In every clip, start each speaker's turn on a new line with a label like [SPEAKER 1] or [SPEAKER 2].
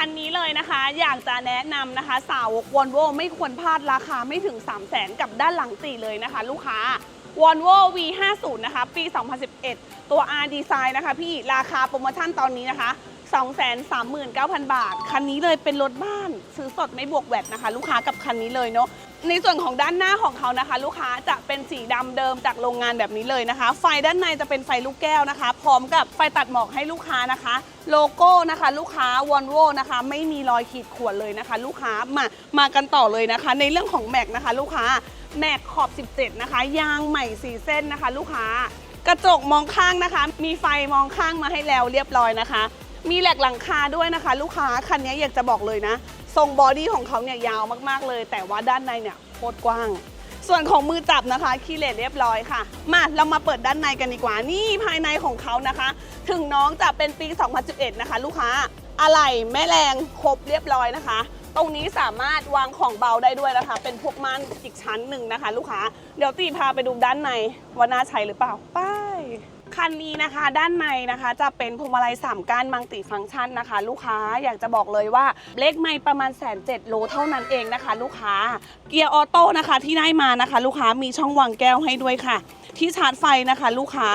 [SPEAKER 1] คันนี้เลยนะคะ อยากจะแนะนำนะคะ สาวกวอลโวไม่ควรพลาดราคาไม่ถึง 3 0 0แสนกับด้านหลังตีเลยนะคะ ลูกค้าวอลโว V50 นะคะ ปี 2011 ตัว R Design นะคะ พี่ราคาโปรโมชั่นตอนนี้นะคะ239,000 บาท คันนี้เลยเป็นรถบ้าน ซื้อสดไม่บวกแวดนะคะ ลูกค้ากับคันนี้เลยเนาะ ในส่วนของด้านหน้าของเขานะคะ ลูกค้าจะเป็นสีดำเดิมจากโรงงานแบบนี้เลยนะคะ ไฟด้านในจะเป็นไฟลูกแก้วนะคะ พร้อมกับไฟตัดหมอกให้ลูกค้านะคะ โลโก้นะคะ ลูกค้าวอลโวนะคะ ไม่มีรอยขีดข่วนเลยนะคะ ลูกค้ามามากันต่อเลยนะคะ ในเรื่องของแม็กนะคะ ลูกค้าแม็กขอบ 17 นะคะ ยางใหม่สีเส้นนะคะ ลูกค้ากระจกมองข้างนะคะ มีไฟมองข้างมาให้แล้วเรียบร้อยนะคะ มีแหลกหลังคาด้วยนะคะ ลูกค้าคันนี้อยากจะบอกเลยนะ ทรงบอดี้ของเขาเนี่ยยาวมากๆเลย แต่ว่าด้านในเนี่ยโคตรกว้าง ส่วนของมือจับนะคะคีเลตเรียบร้อยค่ะ มาเรามาเปิดด้านในกันดีกว่า นี่ภายในของเขานะคะ ถึงน้องจะเป็นปี 2011 นะคะ ลูกค้าอะไหล่แม่แรงครบเรียบร้อยนะคะ ตรงนี้สามารถวางของเบาได้ด้วยนะคะ เป็นพวกม่านอีกชั้นหนึ่งนะคะ ลูกค้า เดี๋ยวตีพาไปดูด้านในว่าน่าใช้หรือเปล่าไป้าย คันนี้นะคะด้านในนะคะจะเป็นพวงมาลัย3ก้านมังติฟังก์ชันนะคะ ลูกค้าอยากจะบอกเลยว่าเลขไม่ประมาณแสนเจ็ดโลเท่านั้นเองนะคะ ลูกค้าเกียร์ออโต้นะคะที่ได้มานะคะ ลูกค้ามีช่องวางแก้วให้ด้วยค่ะ ที่ชาร์จไฟนะคะ ลูกค้า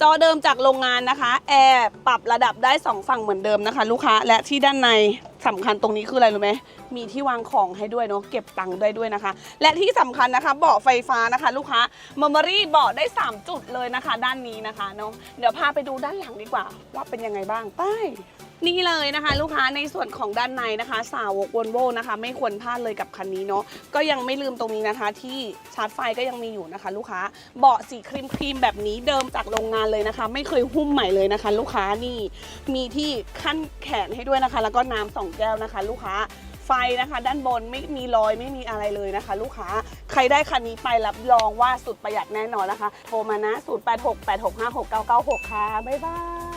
[SPEAKER 1] จอเดิมจากโรงงานนะคะแอร์ปรับระดับได้ 2 ฝั่งเหมือนเดิมนะคะ ลูกค้าและที่ด้านใน สำคัญตรงนี้คืออะไรรู้ไหมมีที่วางของให้ด้วยเนาะเก็บตังค์ได้ด้วยนะคะ และที่สำคัญนะคะเบาะไฟฟ้านะคะ ลูกค้าเมมโมรี่เบาะได้ 3 จุดเลยนะคะ ด้านนี้นะคะเนาะเดี๋ยวพาไปดูด้านหลังดีกว่า ว่าเป็นยังไงบ้างไป นี่เลยนะคะ ลูกค้าในส่วนของด้านในนะคะ สาวกวอลโวนะคะ ไม่ควรพลาดเลยกับคันนี้เนาะก็ยังไม่ลืมตรงนี้นะคะ ที่ชาร์จไฟก็ยังมีอยู่นะคะ ลูกค้าเบาะสีครีมครีมแบบนี้เดิมจากโรงงานเลยนะคะ ไม่เคยหุ้มใหม่เลยนะคะ ลูกค้านี่มีที่ขั้นแขนให้ด้วยนะคะ แล้วก็น้ำสองแก้วนะคะ ลูกค้าไฟนะคะ ด้านบนไม่มีรอยไม่มีอะไรเลยนะคะ ลูกค้าใครได้คันนี้ไปรับรองว่าสุดประหยัดแน่นอนนะคะโทรมานะ 0868656996 ค่ะบ๊ายบาย